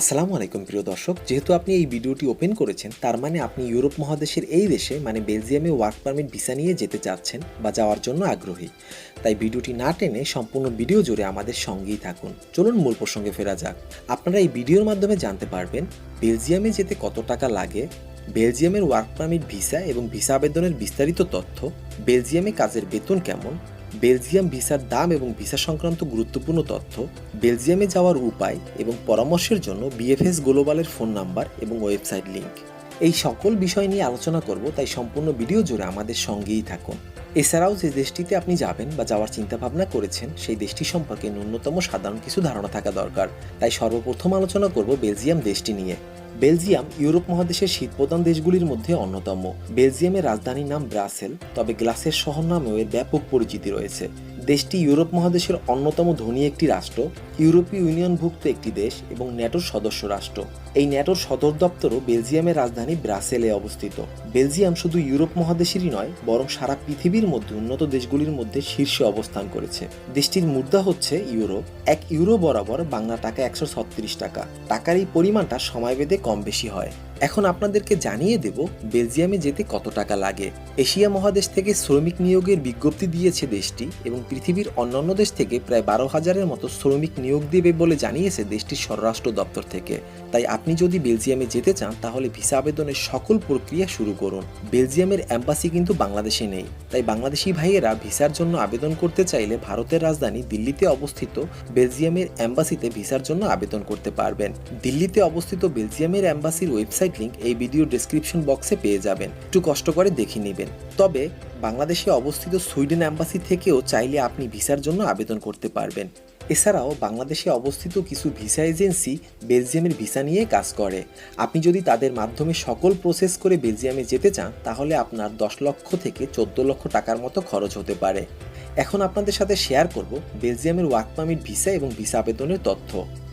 আসসালামু আলাইকুম প্রিয় দর্শক, যেহেতু আপনি এই ভিডিওটি ওপেন করেছেন, তার মানে আপনি ইউরোপ মহাদেশের এই দেশে মানে বেলজিয়ামে ওয়ার্ক পারমিট ভিসা নিয়ে যেতে চাচ্ছেন বা যাওয়ার জন্য আগ্রহী। তাই ভিডিওটি না টেনে সম্পূর্ণ ভিডিও জুড়ে আমাদের সঙ্গেই থাকুন। চলুন মূল প্রসঙ্গে ফেরা যাক। আপনারা এই ভিডিওর মাধ্যমে জানতে পারবেন, বেলজিয়ামে যেতে কত টাকা লাগে, বেলজিয়ামের ওয়ার্ক পারমিট ভিসা এবং ভিসা আবেদনের বিস্তারিত তথ্য, বেলজিয়ামে কাজের বেতন কেমন বেলজিয়াম ভিসার দাম এবং ভিসা সংক্রান্ত গুরুত্বপূর্ণ তথ্য, বেলজিয়ামে যাওয়ার উপায় এবং পরামর্শের জন্য বিএফএস গ্লোবালের ফোন নাম্বার এবং ওয়েবসাইট লিংক। এই সকল বিষয় নিয়ে আলোচনা করব, তাই সম্পূর্ণ ভিডিও জুড়ে আমাদের সঙ্গেই থাকুন। এছাড়াও যে দেশটিতে আপনি যাবেন বা যাওয়ার চিন্তাভাবনা করেছেন, সেই দেশটি সম্পর্কে ন্যূনতম সাধারণ কিছু ধারণা থাকা দরকার। তাই সর্বপ্রথম আলোচনা করব বেলজিয়াম দেশটি নিয়ে। বেলজিয়াম ইউরোপ মহাদেশের শীতপ্রধান দেশগুলির মধ্যে অন্যতম। বেলজিয়ামের রাজধানীর নাম ব্রাসেল, তবে গ্লাসের শহর নামেও এর ব্যাপক পরিচিতি রয়েছে। দেশটি ইউরোপ মহাদেশের অন্যতম ধনী একটি রাষ্ট্র, ইউরোপীয় ইউনিয়নভুক্ত একটি দেশ এবং ন্যাটোর সদস্য রাষ্ট্র। এই ন্যাটোর সদর দপ্তরও বেলজিয়ামের রাজধানী ব্রাসেলে অবস্থিত। বেলজিয়াম শুধু ইউরোপ মহাদেশেরই নয়, বরং সারা পৃথিবীর মধ্যে উন্নত দেশগুলির মধ্যে শীর্ষে অবস্থান করেছে। দেশটির মুদ্রা হচ্ছে ইউরো। এক ইউরো বরাবর বাংলা টাকা একশো ছত্রিশ টাকা। টাকার এই পরিমাণটা সময়ভেদে কম বেশি হয়। এখন আপনাদেরকে জানিয়ে দেব, বেলজিয়ামে যেতে কত টাকা লাগে। এশিয়া মহাদেশ থেকে শ্রমিক নিয়োগের বিজ্ঞপ্তি দিয়েছে দেশটি, এবং পৃথিবীর অন্যান্য দেশ থেকে প্রায় বারো হাজারের মতো শ্রমিক নিয়োগ দেবে বলে জানিয়েছে দেশটির স্বরাষ্ট্র দপ্তর থেকে। তাই আপনি যদি বেলজিয়ামে যেতে চান, তাহলে ভিসা আবেদনের সকল প্রক্রিয়া শুরু করুন। বেলজিয়ামের অ্যাম্বাসি কিন্তু বাংলাদেশে নেই। তাই বাংলাদেশি ভাইয়েরা ভিসার জন্য আবেদন করতে চাইলে ভারতের রাজধানী দিল্লিতে অবস্থিত বেলজিয়ামের অ্যাম্বাসিতে ভিসার জন্য আবেদন করতে পারবেন। দিল্লিতে অবস্থিত বেলজিয়ামের অ্যাম্বাসির ওয়েবসাইট লিংক এই ভিডিও ডেসক্রিপশন বক্সে পেয়ে যাবেন। একটু কষ্ট করে দেখে নেবেন। তবে বাংলাদেশে অবস্থিত সুইডেন অ্যাম্বাসি থেকেও চাইলে আপনি ভিসার জন্য আবেদন করতে পারবেন। এছাড়াও বাংলাদেশে অবস্থিত কিছু ভিসা এজেন্সি বেলজিয়ামের ভিসা নিয়ে কাজ করে। আপনি যদি তাদের মাধ্যমে সকল প্রসেস করে বেলজিয়ামে যেতে চান, তাহলে আপনার দশ লক্ষ থেকে চোদ্দ লক্ষ টাকার মতো খরচ হতে পারে। এখন আপনাদের সাথে শেয়ার করব বেলজিয়ামের ওয়ার্ক পারমিট ভিসা এবং ভিসা আবেদনের তথ্য।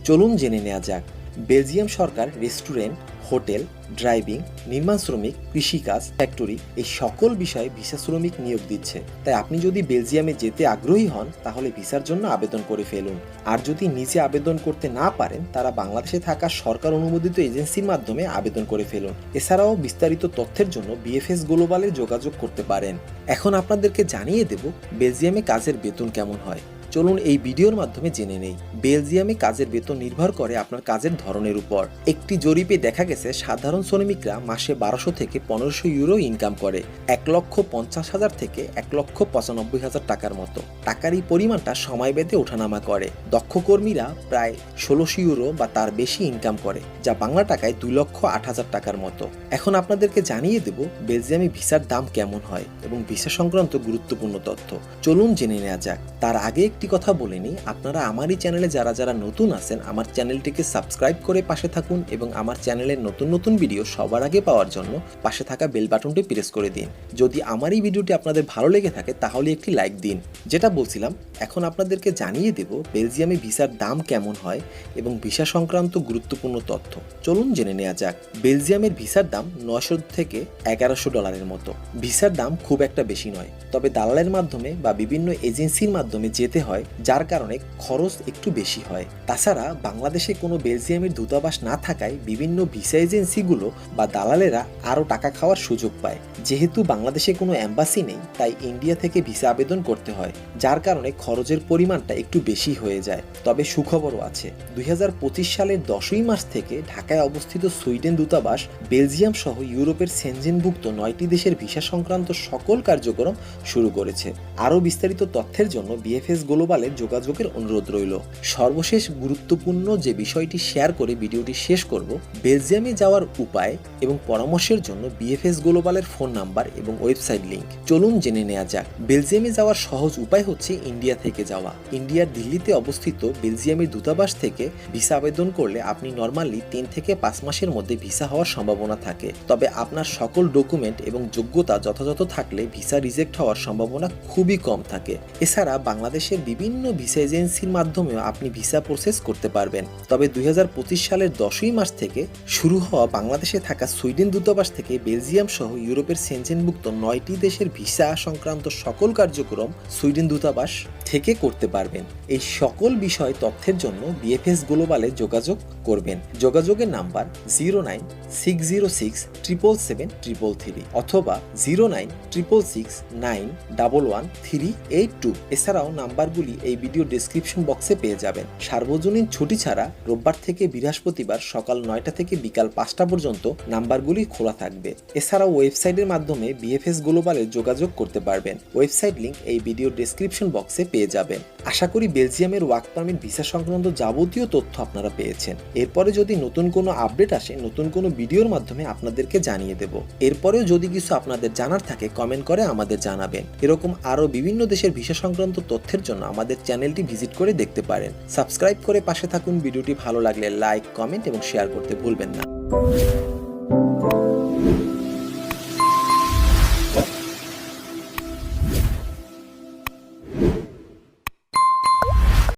চলুন জেনে নেওয়া যাক। বেলজিয়াম সরকার, রেস্টুরেন্ট, হোটেল, ড্রাইভিং, নির্মাণ শ্রমিক, কৃষিকাজ, ফ্যাক্টরি এই সকল বিষয়ে ভিসা শ্রমিক নিয়োগ দিচ্ছে। তাই আপনি যদি বেলজিয়ামে যেতে আগ্রহী হন, তাহলে ভিসার জন্য আবেদন করে ফেলুন। আর যদি নিজে আবেদন করতে না পারেন, তারা বাংলাদেশে থাকা সরকার অনুমোদিত এজেন্সির মাধ্যমে আবেদন করে ফেলুন। এছাড়াও বিস্তারিত তথ্যের জন্য বিএফএস গ্লোবালে যোগাযোগ করতে পারেন। এখন আপনাদেরকে জানিয়ে দেব, বেলজিয়ামে কাজের বেতন কেমন হয়। চলুন এই ভিডিওর মাধ্যমে জেনে নেই। বেলজিয়ামে কাজের বেতন নির্ভর করে আপনার কাজের ধরনের উপর। একটি জরিপে দেখা গেছে, সাধারণ শ্রমিকরা মাসে বারোশো থেকে পনেরোশো ইউরো ইনকাম করে, এক লক্ষ পঞ্চাশ হাজার থেকে এক লক্ষ পঁচানব্বই হাজার টাকার মতো। টাকার এই পরিমাণটা সময় বেঁধে ওঠানামা করে। দক্ষ কর্মীরা প্রায় ষোলোশো ইউরো বা তার বেশি ইনকাম করে, যা বাংলা টাকায় দুই লক্ষ আট হাজার টাকার মতো। এখন আপনাদেরকে জানিয়ে দেব, বেলজিয়ামে ভিসার দাম কেমন হয় এবং ভিসা সংক্রান্ত গুরুত্বপূর্ণ তথ্য। চলুন জেনে নেওয়া যাক। তার আগে একটি কথা বলে নিই আপনারা আমারই চ্যানেলে যারা যারা নতুন আছেন, আমার চ্যানেলটিকে সাবস্ক্রাইব করে পাশে থাকুন এবং আমার চ্যানেলের নতুন নতুন ভিডিও সবার আগে পাওয়ার জন্য পাশে থাকা বেল বাটনটি প্রেস করে দিন। যদি আমার এই ভিডিওটি আপনাদের ভালো লেগে থাকে, তাহলে একটি লাইক দিন। যেটা বলছিলাম, এখন আপনাদেরকে জানিয়ে দেব বেলজিয়ামে ভিসার দাম কেমন হয় এবং ভিসা সংক্রান্ত গুরুত্বপূর্ণ তথ্য। চলুন জেনে নেওয়া যাক, বেলজিয়ামের ভিসার দাম নশো থেকে এগারোশো ডলারের মতো। ভিসার দাম খুব একটা বেশি নয়, তবে দালালের মাধ্যমে বা বিভিন্ন এজেন্সির মাধ্যমে যেতে হয়। যার কারণে খরচ একটু বেশি হয়। তাছাড়া বাংলাদেশে কোনো বেলজিয়ামের দূতাবাস না থাকায় বিভিন্ন ভিসা এজেন্সিগুলো বা দালালেরা আরও টাকা খাওয়ার সুযোগ পায়। যেহেতু বাংলাদেশে কোনো অ্যাম্বাসি নেই, তাই ইন্ডিয়া থেকে ভিসা আবেদন করতে হয়, যার কারণে খরচের পরিমাণটা একটু বেশি হয়ে যায়। তবে সুখবরও আছে, দুই হাজার পঁচিশ সালের দশই মাস থেকে ঢাকায় অবস্থিত সুইডেন দূতাবাস, বেলজিয়াম সহ ইউরোপের সেনজেনভুক্ত নয়টি দেশের ভিসা সংক্রান্ত সকল কার্যক্রম শুরু করেছে। আরও বিস্তারিত তথ্যের জন্য বিএফএস গ্লোবালের যোগাযোগের অনুরোধ রইল। সর্বশেষ গুরুত্বপূর্ণ যে বিষয়টি শেয়ার করে ভিডিওটি শেষ করব, বেলজিয়ামে যাওয়ার উপায় এবং পরামর্শের জন্য বিএফএস গ্লোবালের ফোন নাম্বার এবং ওয়েবসাইট লিঙ্ক চলুন জেনে নেওয়া যাক। বেলজিয়ামে যাওয়ার সহজ উপায় হচ্ছে ইন্ডিয়া থেকে যাওয়া। ইন্ডিয়ার দিল্লিতে অবস্থিত বেলজিয়ামের দূতাবাস থেকে ভিসা আবেদন করলে আপনি নর্মালি তিন থেকে পাঁচ মাসের মধ্যে ভিসা হওয়ার সম্ভাবনা থাকে। তবে আপনার সকল ডকুমেন্ট এবং যোগ্যতা যথাযথ থাকলে ভিসা রিজেক্ট হওয়ার সম্ভাবনা খুবই কম থাকে। এছাড়া বাংলাদেশের বিভিন্ন ভিসা এজেন্সির মাধ্যমেও আপনি ভিসা প্রসেস করতে পারবেন। তবে দুই হাজার পঁচিশ সালের দশই মার্চ থেকে শুরু হওয়া বাংলাদেশে থাকা সুইডেন দূতাবাস থেকে বেলজিয়াম সহ ইউরোপের সেনজেনভুক্ত নয়টি দেশের ভিসা সংক্রান্ত সকল কার্যক্রম সুইডেন দূতাবাস থেকে করতে পারবেন। এই সকল বিষয় তথ্যের জন্য বিএফএস গ্লোবালে যোগাযোগ করবেন। যোগাযোগের number zero nine six zero six triple seven triple three অথবা zero nine triple six nine double one three eight two এছাড়াও নাম্বারগুলি এই ভিডিও ডেসক্রিপশন বক্সে পেয়ে যাবেন। সার্বজনীন ছুটি ছাড়া রোববার থেকে বৃহস্পতিবার সকাল নয়টা থেকে বিকাল পাঁচটা পর্যন্ত নাম্বারগুলি খোলা থাকবে। এছাড়াও ওয়েবসাইটের মাধ্যমে বিএফএস গ্লোবালে যোগাযোগ করতে পারবেন। ওয়েবসাইট লিংক এই ভিডিও ডেসক্রিপশন বক্সে পেয়ে যাবেন। আশা করি বেলজিয়ামের ওয়ার্ক পারমিট ভিসা সংক্রান্ত যাবতীয় তথ্য আপনারা পেয়েছেন। এরপরে যদি নতুন কোনো আপডেট আসে, নতুন কোনো ভিডিওর মাধ্যমে আপনাদেরকে জানিয়ে দেব। এরপরেও যদি কিছু আপনাদের জানার থাকে কমেন্ট করে আমাদের জানাবেন। এরকম আরও বিভিন্ন দেশের ভিসা সংক্রান্ত তথ্যের জন্য আমাদের চ্যানেলটি ভিজিট করে দেখতে পারেন। সাবস্ক্রাইব করে পাশে থাকুন। ভিডিওটি ভালো লাগলে লাইক, কমেন্ট এবং শেয়ার করতে ভুলবেন না।